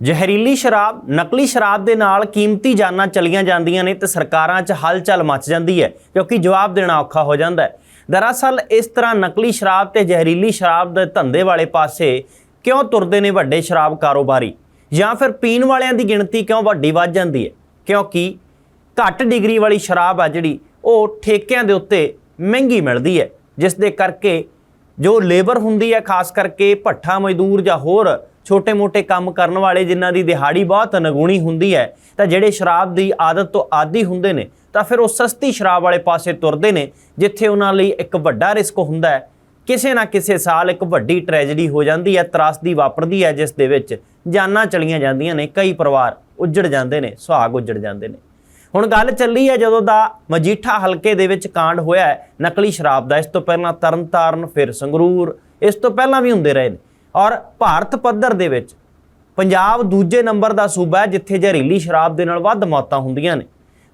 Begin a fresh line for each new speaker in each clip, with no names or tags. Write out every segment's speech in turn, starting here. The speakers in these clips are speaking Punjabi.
ਜ਼ਹਿਰੀਲੀ ਸ਼ਰਾਬ, ਨਕਲੀ ਸ਼ਰਾਬ ਦੇ ਨਾਲ ਕੀਮਤੀ ਜਾਨਾਂ ਚਲੀਆਂ ਜਾਂਦੀਆਂ ਨੇ ਤੇ ਸਰਕਾਰਾਂ 'ਚ ਹਲਚਲ ਮਚ ਜਾਂਦੀ ਹੈ, ਕਿਉਂਕਿ ਜਵਾਬ ਦੇਣਾ ਔਖਾ ਹੋ ਜਾਂਦਾ ਹੈ। ਦਰਅਸਲ, ਇਸ ਤਰ੍ਹਾਂ ਨਕਲੀ ਸ਼ਰਾਬ ਤੇ ਜ਼ਹਿਰੀਲੀ ਸ਼ਰਾਬ ਦੇ ਧੰਦੇ ਵਾਲੇ ਪਾਸੇ ਕਿਉਂ ਤੁਰਦੇ ਨੇ ਵੱਡੇ ਸ਼ਰਾਬ ਕਾਰੋਬਾਰੀ? ਜਾਂ ਫਿਰ ਪੀਣ ਵਾਲਿਆਂ ਦੀ ਗਿਣਤੀ ਕਿਉਂ ਵੱਡੀ ਵੱਧ ਜਾਂਦੀ ਹੈ? ਕਿਉਂਕਿ ਘੱਟ ਡਿਗਰੀ ਵਾਲੀ ਸ਼ਰਾਬ ਆ ਜਿਹੜੀ, ਉਹ ਠੇਕਿਆਂ ਦੇ ਉੱਤੇ ਮਹਿੰਗੀ ਮਿਲਦੀ ਹੈ, ਜਿਸ ਦੇ ਕਰਕੇ ਜੋ ਲੇਬਰ ਹੁੰਦੀ ਹੈ, ਖਾਸ ਕਰਕੇ ਭੱਠਾ, ਮਜ਼ਦੂਰ ਜਾਂ ਹੋਰ ਛੋਟੇ-ਮੋਟੇ ਕੰਮ ਕਰਨ ਵਾਲੇ ਜਿਨ੍ਹਾਂ ਦੀ ਦਿਹਾੜੀ ਬਹੁਤ ਨਗੂਣੀ ਹੁੰਦੀ ਹੈ, ਤਾਂ ਜਿਹੜੇ ਸ਼ਰਾਬ ਦੀ ਆਦਤ ਤੋਂ ਆਦੀ ਹੁੰਦੇ ਨੇ, ਤਾਂ ਫਿਰ ਉਹ ਸਸਤੀ ਸ਼ਰਾਬ ਵਾਲੇ ਪਾਸੇ ਤੁਰਦੇ ਨੇ, ਜਿੱਥੇ ਉਹਨਾਂ ਲਈ ਇੱਕ ਵੱਡਾ ਰਿਸਕ ਹੁੰਦਾ ਹੈ। ਕਿਸੇ ਨਾ ਕਿਸੇ ਸਾਲ ਇੱਕ ਵੱਡੀ ਟ੍ਰੈਜੇਡੀ ਹੋ ਜਾਂਦੀ ਹੈ, ਤਰਾਸਦੀ ਵਾਪਰਦੀ ਹੈ, ਜਿਸ ਦੇ ਵਿੱਚ ਜਾਨਾਂ ਚਲੀਆਂ ਜਾਂਦੀਆਂ ਨੇ, ਕਈ ਪਰਿਵਾਰ ਉੱਜੜ ਜਾਂਦੇ ਨੇ, ਸੁਹਾਗ ਉੱਜੜ ਜਾਂਦੇ ਨੇ। ਹੁਣ ਗੱਲ ਚੱਲੀ ਹੈ ਜਦੋਂ ਦਾ ਮਜੀਠਾ ਹਲਕੇ ਦੇ ਵਿੱਚ ਕਾਂਡ ਹੋਇਆ ਨਕਲੀ ਸ਼ਰਾਬ ਦਾ, ਇਸ ਤੋਂ ਪਹਿਲਾਂ ਤਰਨਤਾਰਨ, ਫਿਰ ਸੰਗਰੂਰ, ਇਸ ਤੋਂ ਪਹਿਲਾਂ ਵੀ ਹੁੰਦੇ ਰਹੇ ਨੇ। ਔਰ ਭਾਰਤ ਪੱਧਰ ਦੇ ਵਿੱਚ ਪੰਜਾਬ ਦੂਜੇ ਨੰਬਰ ਦਾ ਸੂਬਾ ਹੈ, ਜਿੱਥੇ ਜ਼ਹਿਰੀਲੀ ਸ਼ਰਾਬ ਦੇ ਨਾਲ ਵੱਧ ਮੌਤਾਂ ਹੁੰਦੀਆਂ ਨੇ।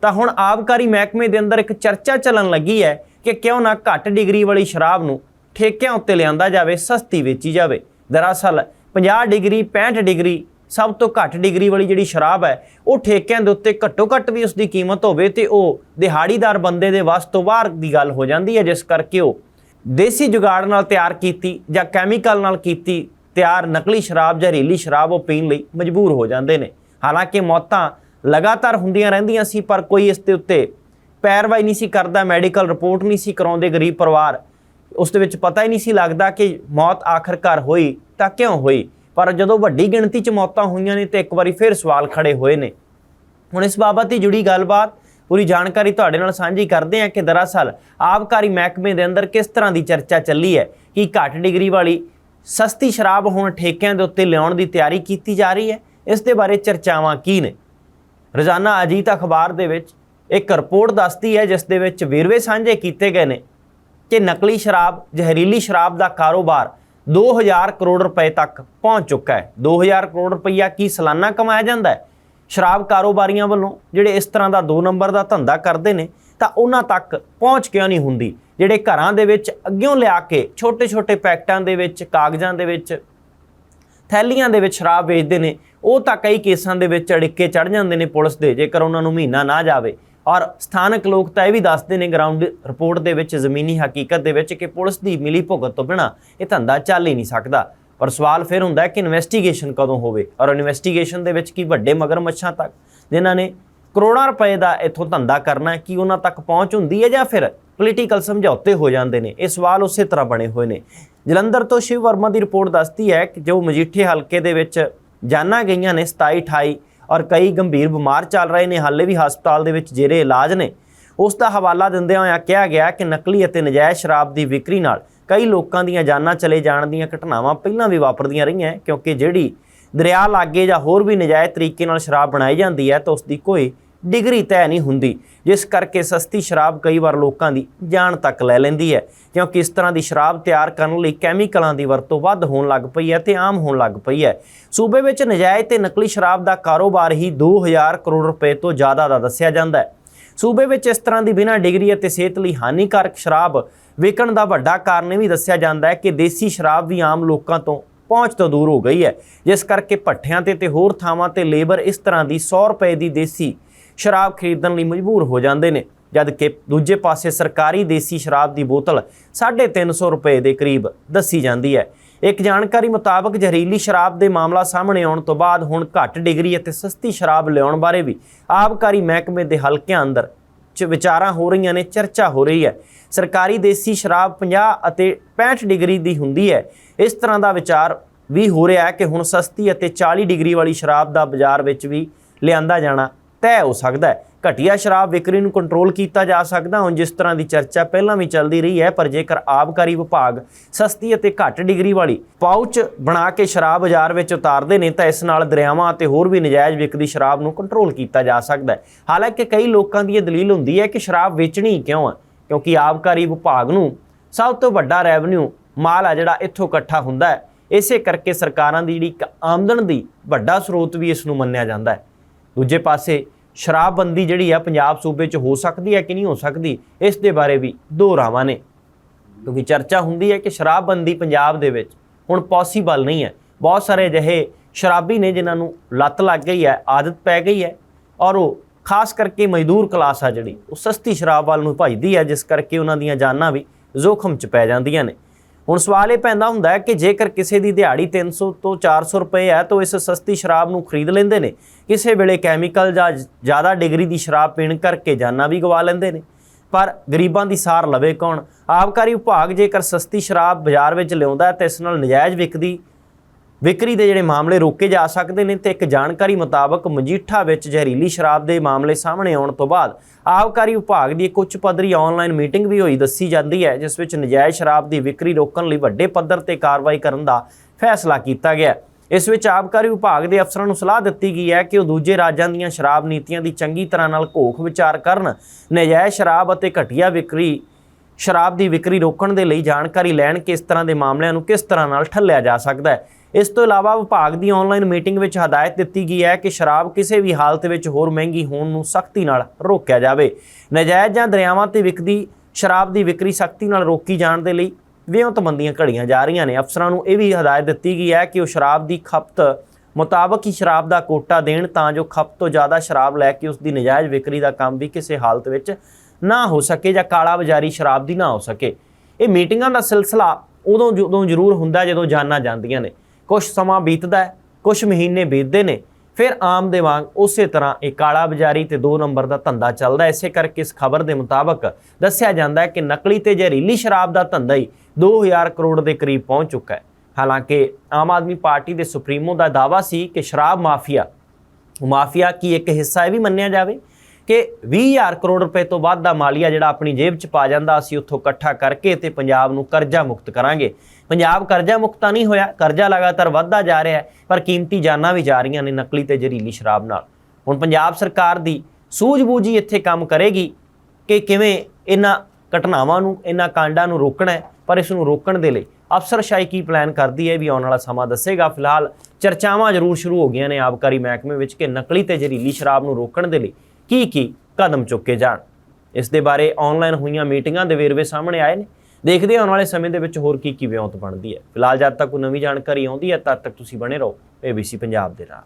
ਤਾਂ ਹੁਣ ਆਬਕਾਰੀ ਮਹਿਕਮੇ ਦੇ ਅੰਦਰ ਇੱਕ ਚਰਚਾ ਚੱਲਣ ਲੱਗੀ ਹੈ ਕਿ ਕਿਉਂ ਨਾ ਘੱਟ ਡਿਗਰੀ ਵਾਲੀ ਸ਼ਰਾਬ ਨੂੰ ਠੇਕਿਆਂ ਉੱਤੇ ਲਿਆਂਦਾ ਜਾਵੇ, ਸਸਤੀ ਵੇਚੀ ਜਾਵੇ। ਦਰਅਸਲ 50 ਡਿਗਰੀ 65 ਡਿਗਰੀ, ਸਭ ਤੋਂ ਘੱਟ ਡਿਗਰੀ ਵਾਲੀ ਜਿਹੜੀ ਸ਼ਰਾਬ ਹੈ, ਉਹ ਠੇਕਿਆਂ ਦੇ ਉੱਤੇ ਘੱਟੋ ਘੱਟ ਵੀ ਉਸ ਦੀ ਕੀਮਤ ਹੋਵੇ ਤੇ ਉਹ ਦਿਹਾੜੀਦਾਰ ਬੰਦੇ ਦੇ ਵੱਸ ਤੋਂ ਬਾਹਰ ਦੀ ਗੱਲ ਹੋ ਜਾਂਦੀ ਹੈ, ਜਿਸ ਕਰਕੇ ਉਹ ਦੇਸੀ ਜੁਗਾੜ ਨਾਲ ਤਿਆਰ ਕੀਤੀ ਜਾਂ ਕੈਮੀਕਲ ਨਾਲ ਕੀਤੀ ਤਿਆਰ ਨਕਲੀ ਸ਼ਰਾਬ ਜ਼ਹਿਰੀਲੀ ਸ਼ਰਾਬ ਉਹ ਪੀਣ ਲਈ ਮਜਬੂਰ ਹੋ ਜਾਂਦੇ ਨੇ। ਹਾਲਾਂਕਿ ਮੌਤਾਂ ਲਗਾਤਾਰ ਹੁੰਦੀਆਂ ਰਹਿੰਦੀਆਂ ਸੀ, ਪਰ ਕੋਈ ਇਸ ਦੇ ਉੱਤੇ ਪੈਰਵਾਈ ਨਹੀਂ ਸੀ ਕਰਦਾ ਮੈਡੀਕਲ ਰਿਪੋਰਟ ਨਹੀਂ ਸੀ ਕਰਾਉਂਦੇ, ਗਰੀਬ ਪਰਿਵਾਰ ਉਸ ਦੇ ਵਿੱਚ ਪਤਾ ਹੀ ਨਹੀਂ ਸੀ ਲੱਗਦਾ ਕਿ ਮੌਤ ਆਖਰਕਾਰ ਹੋਈ ਤਾਂ ਕਿਉਂ ਹੋਈ। ਪਰ ਜਦੋਂ ਵੱਡੀ ਗਿਣਤੀ 'ਚ ਮੌਤਾਂ ਹੋਈਆਂ ਨੇ ਤੇ ਇੱਕ ਵਾਰੀ ਫਿਰ ਸਵਾਲ ਖੜੇ ਹੋਏ ਨੇ। ਹੁਣ ਇਸ ਬਾਬਤ ਦੀ ਜੁੜੀ ਗੱਲਬਾਤ ਪੂਰੀ ਜਾਣਕਾਰੀ ਤੁਹਾਡੇ ਨਾਲ ਸਾਂਝੀ ਕਰਦੇ ਹਾਂ ਕਿ ਦਰਅਸਲ ਆਬਕਾਰੀ ਮਹਿਕਮੇ ਦੇ ਅੰਦਰ ਕਿਸ ਤਰ੍ਹਾਂ ਦੀ ਚਰਚਾ ਚੱਲੀ ਹੈ, ਕਿ ਘੱਟ ਡਿਗਰੀ ਵਾਲੀ ਸਸਤੀ ਸ਼ਰਾਬ ਹੁਣ ਠੇਕਿਆਂ ਦੇ ਉੱਤੇ ਲਿਆਉਣ ਦੀ ਤਿਆਰੀ ਕੀਤੀ ਜਾ ਰਹੀ ਹੈ, ਇਸ ਦੇ ਬਾਰੇ ਚਰਚਾਵਾਂ ਕੀ ਨੇ? ਰੋਜ਼ਾਨਾ ਅਜੀਤ ਅਖਬਾਰ ਦੇ ਵਿੱਚ ਇੱਕ ਰਿਪੋਰਟ ਦੱਸਦੀ ਹੈ, ਜਿਸ ਦੇ ਵਿੱਚ ਵੇਰਵੇ ਸਾਂਝੇ ਕੀਤੇ ਗਏ ਨੇ ਕਿ ਨਕਲੀ ਸ਼ਰਾਬ, ਜ਼ਹਿਰੀਲੀ ਸ਼ਰਾਬ ਦਾ ਕਾਰੋਬਾਰ 2000 ਕਰੋੜ ਰੁਪਏ ਤੱਕ ਪਹੁੰਚ ਚੁੱਕਾ ਹੈ। 2000 ਕਰੋੜ ਰੁਪਈਆ ਕੀ ਸਾਲਾਨਾ ਕਮਾਇਆ ਜਾਂਦਾ ਹੈ? ਸ਼ਰਾਬ ਕਾਰੋਬਾਰੀਆਂ ਵੱਲੋਂ ਜਿਹੜੇ ਇਸ ਤਰ੍ਹਾਂ ਦਾ 2 ਨੰਬਰ ਦਾ ਧੰਦਾ ਕਰਦੇ ਨੇ, ਤਾਂ ਉਹਨਾਂ ਤੱਕ ਪਹੁੰਚ ਕਿਉਂ ਨਹੀਂ ਹੁੰਦੀ? ਜਿਹੜੇ ਘਰਾਂ ਦੇ ਵਿੱਚ ਅੱਗਿਓਂ ਲਿਆ ਕੇ ਛੋਟੇ-ਛੋਟੇ ਪੈਕਟਾਂ ਦੇ ਵਿੱਚ, ਕਾਗਜ਼ਾਂ ਦੇ ਵਿੱਚ, ਥੈਲੀਆਂ ਦੇ ਵਿੱਚ ਸ਼ਰਾਬ ਵੇਚਦੇ ਨੇ, ਉਹ ਤਾਂ ਕਈ ਕੇਸਾਂ ਦੇ ਵਿੱਚ ਅੜਿੱਕੇ ਚੜ ਜਾਂਦੇ ਨੇ ਪੁਲਿਸ ਦੇ, ਜੇਕਰ ਉਹਨਾਂ ਨੂੰ ਮਹੀਨਾ ਨਾ ਜਾਵੇ। ਔਰ ਸਥਾਨਕ ਲੋਕ ਤਾਂ ਇਹ ਵੀ ਦੱਸਦੇ ਨੇ ਗਰਾਊਂਡ ਰਿਪੋਰਟ ਦੇ ਵਿੱਚ, ਜ਼ਮੀਨੀ ਹਕੀਕਤ ਦੇ ਵਿੱਚ ਕਿ ਪੁਲਿਸ ਦੀ ਮਿਲੀ ਭੁਗਤ ਤੋਂ ਬਿਨਾ ਇਹ ਧੰਦਾ ਚੱਲ ਹੀ ਨਹੀਂ ਸਕਦਾ। ਪਰ ਸਵਾਲ ਫਿਰ ਹੁੰਦਾ ਹੈ ਕਿ ਇਨਵੈਸਟੀਗੇਸ਼ਨ ਕਦੋਂ ਹੋਵੇ? ਔਰ ਇਨਵੈਸਟੀਗੇਸ਼ਨ ਦੇ ਵਿੱਚ ਕੀ ਵੱਡੇ ਮਗਰਮੱਛਾਂ ਤੱਕ ਜਿਨ੍ਹਾਂ ਨੇ ਕਰੋੜਾਂ ਰੁਪਏ ਦਾ ਇੱਥੋਂ ਧੰਦਾ ਕਰਨਾ ਹੈ, ਕੀ ਉਹਨਾਂ ਤੱਕ ਪਹੁੰਚ ਹੁੰਦੀ ਹੈ ਜਾਂ ਫਿਰ ਪੋਲੀਟੀਕਲ ਸਮਝੌਤੇ ਹੋ ਜਾਂਦੇ ਨੇ? ਇਹ ਸਵਾਲ ਉਸੇ ਤਰ੍ਹਾਂ ਬਣੇ ਹੋਏ ਨੇ। ਜਲੰਧਰ ਤੋਂ ਸ਼ਿਵ ਵਰਮਾ ਦੀ ਰਿਪੋਰਟ ਦੱਸਦੀ ਹੈ ਕਿ ਜੋ ਮਜੀਠੇ ਹਲਕੇ ਦੇ ਵਿੱਚ ਜਾਨਾਂ ਗਈਆਂ ਨੇ 27 28 ਔਰ ਕਈ ਗੰਭੀਰ ਬਿਮਾਰ ਚੱਲ ਰਹੇ ਨੇ, ਹਾਲੇ ਵੀ ਹਸਪਤਾਲ ਦੇ ਵਿੱਚ ਜਿਹੜੇ ਇਲਾਜ ਨੇ। ਉਸ ਦਾ ਹਵਾਲਾ ਦਿੰਦਿਆਂ ਹੋਇਆ ਕਿਹਾ ਗਿਆ ਕਿ ਨਕਲੀ ਅਤੇ ਨਜਾਇਜ਼ ਸ਼ਰਾਬ ਦੀ ਵਿਕਰੀ ਨਾਲ ਕਈ ਲੋਕਾਂ ਦੀਆਂ ਜਾਨਾਂ ਚਲੇ ਜਾਣ ਦੀਆਂ ਘਟਨਾਵਾਂ ਪਹਿਲਾਂ ਵੀ ਵਾਪਰਦੀਆਂ ਰਹੀਆਂ ਕਿਉਂਕਿ ਜਿਹੜੀ ਦਰਿਆ ਲਾਗੇ ਜਾਂ ਹੋਰ ਵੀ ਨਜਾਇਜ਼ ਤਰੀਕੇ ਨਾਲ ਸ਼ਰਾਬ ਬਣਾਈ ਜਾਂਦੀ ਹੈ ਤਾਂ ਉਸ ਦੀ ਕੋਈ ਡਿਗਰੀ ਤੈਅ ਨਹੀਂ ਹੁੰਦੀ, ਜਿਸ ਕਰਕੇ ਸਸਤੀ ਸ਼ਰਾਬ ਕਈ ਵਾਰ ਲੋਕਾਂ ਦੀ ਜਾਨ ਤੱਕ ਲੈ ਲੈਂਦੀ ਹੈ, ਕਿਉਂਕਿ ਇਸ ਤਰ੍ਹਾਂ ਦੀ ਸ਼ਰਾਬ ਤਿਆਰ ਕਰਨ ਲਈ ਕੈਮੀਕਲਾਂ ਦੀ ਵਰਤੋਂ ਵੱਧ ਹੋਣ ਲੱਗ ਪਈ ਹੈ ਤੇ ਆਮ ਹੋਣ ਲੱਗ ਪਈ ਹੈ। ਸੂਬੇ ਵਿੱਚ ਨਜਾਇਜ਼ ਤੇ ਨਕਲੀ ਸ਼ਰਾਬ ਦਾ ਕਾਰੋਬਾਰ ਹੀ 2000 ਕਰੋੜ ਰੁਪਏ ਤੋਂ ਜ਼ਿਆਦਾ ਦਾ ਦੱਸਿਆ ਜਾਂਦਾ ਹੈ। ਸੂਬੇ ਵਿੱਚ ਇਸ ਤਰ੍ਹਾਂ ਦੀ ਬਿਨਾਂ ਡਿਗਰੀ ਅਤੇ ਸਿਹਤ ਲਈ ਹਾਨੀਕਾਰਕ ਸ਼ਰਾਬ ਵਿਕਣ ਦਾ ਵੱਡਾ ਕਾਰਨ ਇਹ ਵੀ ਦੱਸਿਆ ਜਾਂਦਾ ਹੈ ਕਿ ਦੇਸੀ ਸ਼ਰਾਬ ਵੀ ਆਮ ਲੋਕਾਂ ਤੋਂ ਪਹੁੰਚ ਤੋਂ ਦੂਰ ਹੋ ਗਈ ਹੈ। ਜਿਸ ਕਰਕੇ ਭੱਠਿਆਂ ਤੇ ਤੇ ਹੋਰ ਥਾਵਾਂ ਤੇ ਲੇਬਰ ਇਸ ਤਰ੍ਹਾਂ ਦੀ 100 ਰੁਪਏ ਦੀ ਦੇਸੀ ਸ਼ਰਾਬ ਖਰੀਦਣ ਲਈ ਮਜਬੂਰ ਹੋ ਜਾਂਦੇ ਨੇ ਜਦ ਕਿ ਦੂਜੇ ਪਾਸੇ ਸਰਕਾਰੀ ਦੇਸੀ ਸ਼ਰਾਬ ਦੀ ਬੋਤਲ 350 ਰੁਪਏ ਦੇ ਕਰੀਬ ਦੱਸੀ ਜਾਂਦੀ ਹੈ। ਇੱਕ ਜਾਣਕਾਰੀ ਮੁਤਾਬਕ ਜ਼ਹਿਰੀਲੀ ਸ਼ਰਾਬ ਦੇ ਮਾਮਲਾ ਸਾਹਮਣੇ ਆਉਣ ਤੋਂ ਬਾਅਦ ਹੁਣ ਘੱਟ ਡਿਗਰੀ ਅਤੇ ਸਸਤੀ ਸ਼ਰਾਬ ਲਿਆਉਣ ਬਾਰੇ ਵੀ ਆਬਕਾਰੀ ਮਹਿਕਮੇ ਦੇ ਹਲਕਿਆਂ ਅੰਦਰ ਚ ਵਿਚਾਰਾਂ ਹੋ ਰਹੀਆਂ ਨੇ, ਚਰਚਾ ਹੋ ਰਹੀ ਹੈ। ਸਰਕਾਰੀ ਦੇਸੀ ਸ਼ਰਾਬ 50 ਅਤੇ 65 ਡਿਗਰੀ ਦੀ ਹੁੰਦੀ ਹੈ। ਇਸ ਤਰ੍ਹਾਂ ਦਾ ਵਿਚਾਰ ਵੀ ਹੋ ਰਿਹਾ ਹੈ ਕਿ ਹੁਣ ਸਸਤੀ ਅਤੇ 40 ਡਿਗਰੀ ਵਾਲੀ ਸ਼ਰਾਬ ਦਾ ਬਾਜ਼ਾਰ ਵਿੱਚ ਵੀ ਲਿਆਂਦਾ ਜਾਣਾ ਤੈਅ ਹੋ ਸਕਦਾ ਹੈ। ਘਟੀਆ ਸ਼ਰਾਬ ਵਿਕਰੀ ਨੂੰ ਕੰਟਰੋਲ ਕੀਤਾ ਜਾ ਸਕਦਾ। ਹੁਣ ਜਿਸ ਤਰ੍ਹਾਂ ਦੀ ਚਰਚਾ ਪਹਿਲਾਂ ਵੀ ਚੱਲਦੀ ਰਹੀ ਹੈ, ਪਰ ਜੇਕਰ ਆਬਕਾਰੀ ਵਿਭਾਗ ਸਸਤੀ ਅਤੇ ਘੱਟ ਡਿਗਰੀ ਵਾਲੀ ਪਾਊਚ ਬਣਾ ਕੇ ਸ਼ਰਾਬ ਬਾਜ਼ਾਰ ਵਿੱਚ ਉਤਾਰਦੇ ਨੇ, ਤਾਂ ਇਸ ਨਾਲ ਦਰਿਆਵਾਂ ਅਤੇ ਹੋਰ ਵੀ ਨਜਾਇਜ਼ ਵਿਕਦੀ ਸ਼ਰਾਬ ਨੂੰ ਕੰਟਰੋਲ ਕੀਤਾ ਜਾ ਸਕਦਾ ਹੈ। ਹਾਲਾਂਕਿ ਕਈ ਲੋਕਾਂ ਦੀ ਇਹ ਦਲੀਲ ਹੁੰਦੀ ਹੈ ਕਿ ਸ਼ਰਾਬ ਵੇਚਣੀ ਕਿਉਂ ਹੈ ਕਿਉਂਕਿ ਆਬਕਾਰੀ ਵਿਭਾਗ ਨੂੰ ਸਭ ਤੋਂ ਵੱਡਾ ਰੈਵਨਿਊ ਮਾਲ ਆ ਜਿਹੜਾ ਇੱਥੋਂ ਇਕੱਠਾ ਹੁੰਦਾ ਹੈ। ਇਸੇ ਕਰਕੇ ਸਰਕਾਰਾਂ ਦੀ ਜਿਹੜੀ ਇੱਕ ਆਮਦਨ ਦੀ ਵੱਡਾ ਸਰੋਤ ਵੀ ਇਸ ਨੂੰ ਮੰਨਿਆ ਜਾਂਦਾ ਹੈ। ਦੂਜੇ ਪਾਸੇ ਸ਼ਰਾਬਬੰਦੀ ਜਿਹੜੀ ਆ ਪੰਜਾਬ ਸੂਬੇ 'ਚ ਹੋ ਸਕਦੀ ਹੈ ਕਿ ਨਹੀਂ ਹੋ ਸਕਦੀ, ਇਸ ਦੇ ਬਾਰੇ ਵੀ ਦੋ ਰਾਵਾਂ ਨੇ। ਕਿਉਂਕਿ ਚਰਚਾ ਹੁੰਦੀ ਹੈ ਕਿ ਸ਼ਰਾਬਬੰਦੀ ਪੰਜਾਬ ਦੇ ਵਿੱਚ ਹੁਣ ਪੋਸੀਬਲ ਨਹੀਂ ਹੈ। ਬਹੁਤ ਸਾਰੇ ਅਜਿਹੇ ਸ਼ਰਾਬੀ ਨੇ ਜਿਨ੍ਹਾਂ ਨੂੰ ਲੱਤ ਲੱਗ ਗਈ ਹੈ, ਆਦਤ ਪੈ ਗਈ ਹੈ ਔਰ ਉਹ ਖਾਸ ਕਰਕੇ ਮਜ਼ਦੂਰ ਕਲਾਸ ਆ ਜਿਹੜੀ, ਉਹ ਸਸਤੀ ਸ਼ਰਾਬ ਵੱਲ ਨੂੰ ਭਜਦੀ ਹੈ, ਜਿਸ ਕਰਕੇ ਉਹਨਾਂ ਦੀਆਂ ਜਾਨਾਂ ਵੀ ਜ਼ੋਖਮ 'ਚ ਪੈ ਜਾਂਦੀਆਂ ਨੇ। ਹੁਣ ਸਵਾਲ ਇਹ ਪੈਂਦਾ ਹੁੰਦਾ ਹੈ ਕਿ ਜੇਕਰ ਕਿਸੇ ਦੀ ਦਿਹਾੜੀ 300 ਤੋਂ 400 ਰੁਪਏ ਹੈ, ਤਾਂ ਇਸ ਸਸਤੀ ਸ਼ਰਾਬ ਨੂੰ ਖਰੀਦ ਲੈਂਦੇ ਨੇ। ਕਿਸੇ ਵੇਲੇ ਕੈਮੀਕਲ ਜਾਂ ਜ਼ਿਆਦਾ ਡਿਗਰੀ ਦੀ ਸ਼ਰਾਬ ਪੀਣ ਕਰਕੇ ਜਾਨਾਂ ਵੀ ਗਵਾ ਲੈਂਦੇ ਨੇ। ਪਰ ਗਰੀਬਾਂ ਦੀ ਸਾਰ ਲਵੇ ਕੌਣ? ਆਬਕਾਰੀ ਵਿਭਾਗ ਜੇਕਰ ਸਸਤੀ ਸ਼ਰਾਬ ਬਾਜ਼ਾਰ ਵਿੱਚ ਲਿਆਉਂਦਾ ਹੈ, ਤਾਂ ਇਸ ਨਾਲ ਨਜਾਇਜ਼ ਵਿਕਦੀ ਵਿਕਰੀ ਦੇ ਜਿਹੜੇ ਮਾਮਲੇ ਰੋਕੇ ਜਾ ਸਕਦੇ ਨੇ ਤੇ ਇੱਕ ਜਾਣਕਾਰੀ ਮੁਤਾਬਕ ਮਜੀਠਾ ਵਿੱਚ ਜ਼ਹਿਰੀਲੀ ਸ਼ਰਾਬ ਦੇ ਮਾਮਲੇ ਸਾਹਮਣੇ ਆਉਣ ਤੋਂ ਬਾਅਦ ਆਬਕਾਰੀ ਵਿਭਾਗ ਦੀ ਇੱਕ ਉੱਚ ਪੱਧਰੀ ਆਨਲਾਈਨ ਮੀਟਿੰਗ ਵੀ ਹੋਈ, ਦੱਸੀ ਜਾਂਦੀ ਹੈ, ਜਿਸ ਵਿੱਚ ਨਜਾਇਜ਼ ਸ਼ਰਾਬ ਦੀ ਵਿਕਰੀ ਰੋਕਣ ਲਈ ਵੱਡੇ ਪੱਧਰ ਤੇ ਕਾਰਵਾਈ ਕਰਨ ਦਾ ਫੈਸਲਾ ਕੀਤਾ ਗਿਆ ਇਸ ਵਿੱਚ ਆਬਕਾਰੀ ਵਿਭਾਗ ਦੇ ਅਫਸਰਾਂ ਨੂੰ ਸਲਾਹ ਦਿੱਤੀ ਗਈ ਹੈ ਕਿ ਉਹ ਦੂਜੇ ਰਾਜਾਂ ਦੀਆਂ ਸ਼ਰਾਬ ਨੀਤੀਆਂ ਦੀ ਚੰਗੀ ਤਰ੍ਹਾਂ ਨਾਲ ਘੋਖ ਵਿਚਾਰ ਕਰਨ, ਨਜਾਇਜ਼ ਸ਼ਰਾਬ ਅਤੇ ਘਟੀਆ ਵਿਕਰੀ, ਸ਼ਰਾਬ ਦੀ ਵਿਕਰੀ ਰੋਕਣ ਦੇ ਲਈ ਜਾਣਕਾਰੀ ਲੈਣ ਕਿ ਇਸ ਤਰ੍ਹਾਂ ਦੇ ਮਾਮਲਿਆਂ ਨੂੰ ਕਿਸ ਤਰ੍ਹਾਂ ਨਾਲ ਠੱਲਿਆ ਜਾ ਸਕਦਾ ਹੈ। ਇਸ ਤੋਂ ਇਲਾਵਾ ਵਿਭਾਗ ਦੀ ਆਨਲਾਈਨ ਮੀਟਿੰਗ ਵਿੱਚ ਹਦਾਇਤ ਦਿੱਤੀ ਗਈ ਹੈ ਕਿ ਸ਼ਰਾਬ ਕਿਸੇ ਵੀ ਹਾਲਤ ਵਿੱਚ ਹੋਰ ਮਹਿੰਗੀ ਹੋਣ ਨੂੰ ਸਖਤੀ ਨਾਲ ਰੋਕਿਆ ਜਾਵੇ। ਨਜਾਇਜ਼ ਜਾਂ ਦਰਿਆਵਾਂ ਤੇ ਵਿਕਦੀ ਸ਼ਰਾਬ ਦੀ ਵਿਕਰੀ ਸਖਤੀ ਨਾਲ ਰੋਕੀ ਜਾਣ ਦੇ ਲਈ ਵਿਉਂਤਬੰਦੀਆਂ ਘੜੀਆਂ ਜਾ ਰਹੀਆਂ ਨੇ। ਅਫਸਰਾਂ ਨੂੰ ਇਹ ਵੀ ਹਦਾਇਤ ਦਿੱਤੀ ਗਈ ਹੈ ਕਿ ਉਹ ਸ਼ਰਾਬ ਦੀ ਖਪਤ ਮੁਤਾਬਕ ਹੀ ਸ਼ਰਾਬ ਦਾ ਕੋਟਾ ਦੇਣ ਤਾਂ ਜੋ ਖਪਤ ਤੋਂ ਜ਼ਿਆਦਾ ਸ਼ਰਾਬ ਲੈ ਕੇ ਉਸ ਦੀ ਨਜਾਇਜ਼ ਵਿਕਰੀ ਦਾ ਕੰਮ ਵੀ ਕਿਸੇ ਹਾਲਤ ਵਿੱਚ ਨਾ ਹੋ ਸਕੇ ਜਾਂ ਕਾਲਾ ਬਾਜ਼ਾਰੀ ਸ਼ਰਾਬ ਦੀ ਨਾ ਹੋ ਸਕੇ। ਇਹ ਮੀਟਿੰਗਾਂ ਦਾ ਸਿਲਸਿਲਾ ਉਦੋਂ ਜਦੋਂ ਜ਼ਰੂਰ ਹੁੰਦਾ ਜਦੋਂ ਜਾਨਾਂ ਜਾਂਦੀਆਂ ਨੇ। ਕੁਝ ਸਮਾਂ ਬੀਤਦਾ ਹੈ ਕੁਝ ਮਹੀਨੇ ਬੀਤਦੇ ਨੇ, ਫਿਰ ਆਮ ਦੇ ਵਾਂਗ ਉਸੇ ਤਰ੍ਹਾਂ ਇਹ ਕਾਲਾ ਬਾਜ਼ਾਰੀ ਤੇ 2 ਨੰਬਰ ਦਾ ਧੰਦਾ ਚੱਲਦਾ ਇਸੇ ਕਰਕੇ ਇਸ ਖਬਰ ਦੇ ਮੁਤਾਬਕ ਦੱਸਿਆ ਜਾਂਦਾ ਹੈ ਕਿ ਨਕਲੀ ਤੇ ਜ਼ਹਿਰੀਲੀ ਸ਼ਰਾਬ ਦਾ ਧੰਦਾ ਹੀ 2000 ਕਰੋੜ ਦੇ ਕਰੀਬ ਪਹੁੰਚ ਚੁੱਕਾ ਹੈ। ਹਾਲਾਂਕਿ ਆਮ ਆਦਮੀ ਪਾਰਟੀ ਦੇ ਸੁਪਰੀਮੋ ਦਾ ਦਾਅਵਾ ਸੀ ਕਿ ਸ਼ਰਾਬ ਮਾਫੀਆ ਮਾਫੀਆ ਕੀ ਇੱਕ ਹਿੱਸਾ ਇਹ ਵੀ ਮੰਨਿਆ ਜਾਵੇ? ਕਿ 20000 ਕਰੋੜ ਰੁਪਏ ਤੋਂ ਵੱਧ ਦਾ ਮਾਲੀਆ ਜਿਹੜਾ ਆਪਣੀ ਜੇਬ 'ਚ ਪਾ ਜਾਂਦਾ, ਅਸੀਂ ਉੱਥੋਂ ਇਕੱਠਾ ਕਰਕੇ ਤੇ ਪੰਜਾਬ ਨੂੰ ਕਰਜ਼ਾ ਮੁਕਤ ਕਰਾਂਗੇ। ਪੰਜਾਬ ਕਰਜ਼ਾ ਮੁਕਤ ਤਾਂ ਨਹੀਂ ਹੋਇਆ, ਕਰਜ਼ਾ ਲਗਾਤਾਰ ਵੱਧਦਾ ਜਾ ਰਿਹਾ ਹੈ, ਪਰ ਕੀਮਤੀ ਜਾਨਾਂ ਵੀ ਜਾ ਰਹੀਆਂ ਨੇ ਨਕਲੀ ਤੇ ਜ਼ਹਿਰੀਲੀ ਸ਼ਰਾਬ ਨਾਲ। ਹੁਣ ਪੰਜਾਬ ਸਰਕਾਰ ਦੀ ਸੂਝ ਬੂਝੀ ਇੱਥੇ ਕੰਮ ਕਰੇਗੀ ਕਿ ਕਿਵੇਂ ਇਹਨਾਂ ਘਟਨਾਵਾਂ ਨੂੰ, ਇਹਨਾਂ ਕਾਂਡਾਂ ਨੂੰ ਰੋਕਣਾ ਹੈ, ਪਰ ਇਸ ਨੂੰ ਰੋਕਣ ਦੇ ਲਈ ਅਫਸਰਸ਼ਾਹੀ ਕੀ ਪਲਾਨ ਕਰਦੀ ਹੈ ਵੀ ਆਉਣ ਵਾਲਾ ਸਮਾਂ ਦੱਸੇਗਾ। ਫਿਲਹਾਲ ਚਰਚਾਵਾਂ ਜ਼ਰੂਰ ਸ਼ੁਰੂ ਹੋ ਗਈਆਂ ਨੇ ਆਬਕਾਰੀ ਮਹਿਕਮੇ ਵਿੱਚ ਕਿ ਨਕਲੀ ਤੇ ਜ਼ਹਿਰੀਲੀ ਸ਼ਰਾਬ ਨੂੰ ਰੋਕਣ ਦੇ ਲਈ ਕੀ ਕੀ ਕਦਮ ਚੁੱਕੇ ਜਾਣ। ਇਸ ਦੇ ਬਾਰੇ ਆਨਲਾਈਨ ਹੋਈਆਂ ਮੀਟਿੰਗਾਂ ਦੇ ਵੇਰਵੇ ਸਾਹਮਣੇ ਆਏ ਨੇ। ਦੇਖਦੇ ਹਾਂ ਆਉਣ ਵਾਲੇ ਸਮੇਂ ਦੇ ਵਿੱਚ ਹੋਰ ਕੀ ਕੀ ਵਿਉਂਤ ਬਣਦੀ ਹੈ। ਫਿਲਹਾਲ ਜਦ ਤੱਕ ਕੋਈ ਨਵੀਂ ਜਾਣਕਾਰੀ ਆਉਂਦੀ ਹੈ, ਤਦ ਤੱਕ ਤੁਸੀਂ ਬਣੇ ਰਹੋ ABC ਪੰਜਾਬ ਦੇ ਨਾਲ।